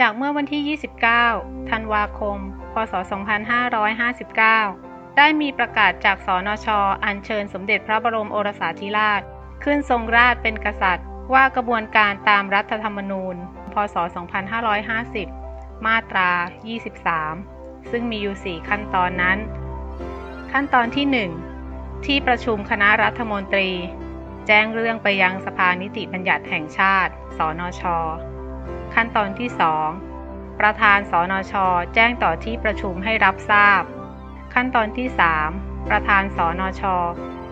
จากเมื่อวันที่ 29 ธันวาคม พศ 2559 ได้มีประกาศจากสนช อัญเชิญสมเด็จพระบรมโอรสาธิราช ขึ้นทรงราชเป็นกษัตริย์ ว่ากระบวนการตามรัฐธรรมนูญ พศ 2550 มาตรา 23 ซึ่งมีอยู่ 4 ขั้นตอนนั้น ขั้นตอนที่ 1 ที่ประชุมคณะรัฐมนตรี แจ้งเรื่องไปยังสภานิติบัญญัติแห่งชาติ สนช ขั้นตอนที่ 2 ประธานสนช แจ้งต่อที่ประชุมให้รับทราบ ขั้นตอนที่ 3 ประธานสนช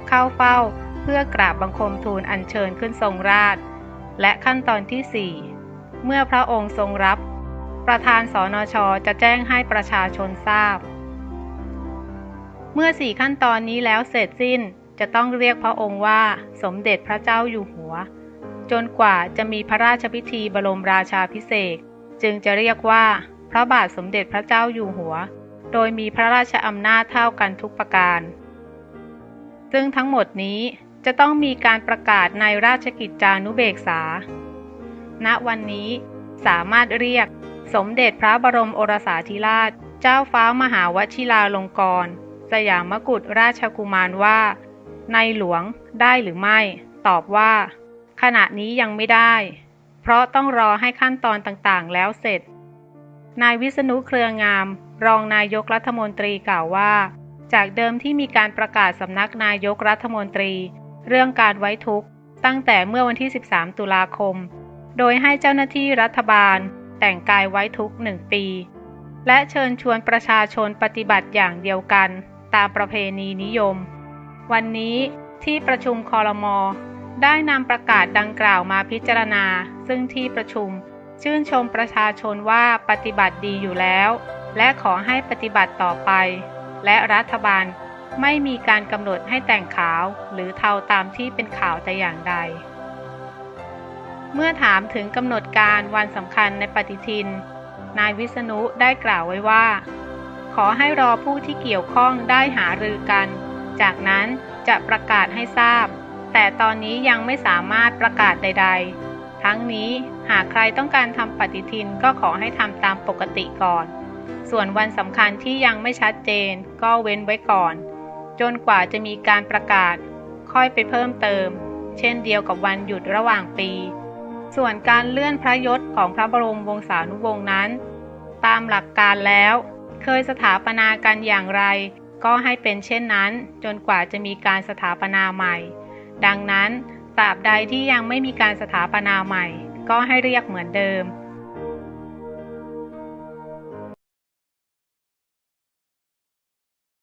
เข้าเฝ้าเพื่อกราบบังคมทูลอัญเชิญขึ้นทรงราช และขั้นตอนที่ 4 เมื่อพระองค์ทรงรับ ประธานสนช จะแจ้งให้ประชาชนทราบ เมื่อสี่ขั้นตอนนี้แล้วเสร็จสิ้นจะต้องเรียกพระองค์ว่าสมเด็จพระเจ้าอยู่หัว จนกว่าจะมีพระราชพิธีบรมราชาพิเศษจึงจะเรียกว่า พระบาทสมเด็จพระเจ้าอยู่หัว โดยมีพระราชอำนาจเท่ากันทุกประการ ซึ่งทั้งหมดนี้จะต้องมีการประกาศในราชกิจจานุเบกษา ณ วันนี้สามารถเรียกสมเด็จพระบรมโอรสาธิราช เจ้าฟ้ามหาวชิราลงกรณสยามกุฎราชกุมารว่า ในหลวงได้หรือไม่ ตอบว่า ขณะนี้ยังไม่ได้ เพราะต้องรอให้ขั้นตอนต่างๆ แล้วเสร็จ นายวิษณุเครืองาม รองนายกรัฐมนตรีกล่าวว่า จากเดิมที่มีการประกาศสำนักนายกรัฐมนตรี เรื่องการไว้ทุกข์ตั้งแต่เมื่อวันที่ 13 ตุลาคม โดยให้เจ้าหน้าที่รัฐบาล แต่งกายไว้ทุกข์หนึ่งปี และเชิญชวนประชาชนปฏิบัติอย่างเดียวกัน ตามประเพณีนิยม วันนี้ที่ประชุมคอรมอ ได้นำประกาศดังกล่าวมาพิจารณา ซึ่งที่ประชุม ชื่นชมประชาชนว่าปฏิบัติดีอยู่แล้ว และขอให้ปฏิบัติต่อไป และรัฐบาลไม่มีการกำหนดให้แต่งขาวหรือเทาตามที่เป็นข่าวแต่อย่างใด เมื่อถามถึงกำหนดการวันสำคัญในปฏิทิน นายวิษณุได้กล่าวไว้ว่า ขอให้รอผู้ที่เกี่ยวข้องได้หารือกัน จากนั้นจะประกาศให้ทราบ แต่ตอนนี้ยังไม่สามารถประกาศใด ๆ ทั้งนี้หากใครต้องการทำปฏิทินก็ขอให้ทำตามปกติก่อน ส่วนวันสำคัญที่ยังไม่ชัดเจนก็เว้นไว้ก่อน จนกว่าจะมีการประกาศ ค่อยไปเพิ่มเติม เช่นเดียวกับวันหยุดระหว่างปี ส่วนการเลื่อนพระยศของพระบรมวงศานุวงศ์นั้น ตามหลักการแล้ว เคยสถาปนากันอย่างไร ก็ให้เป็นเช่นนั้น จนกว่าจะมีการสถาปนาใหม่ ดังนั้นตราบใดที่ยังไม่มีการสถาปนาใหม่ ก็ให้เรียกเหมือนเดิม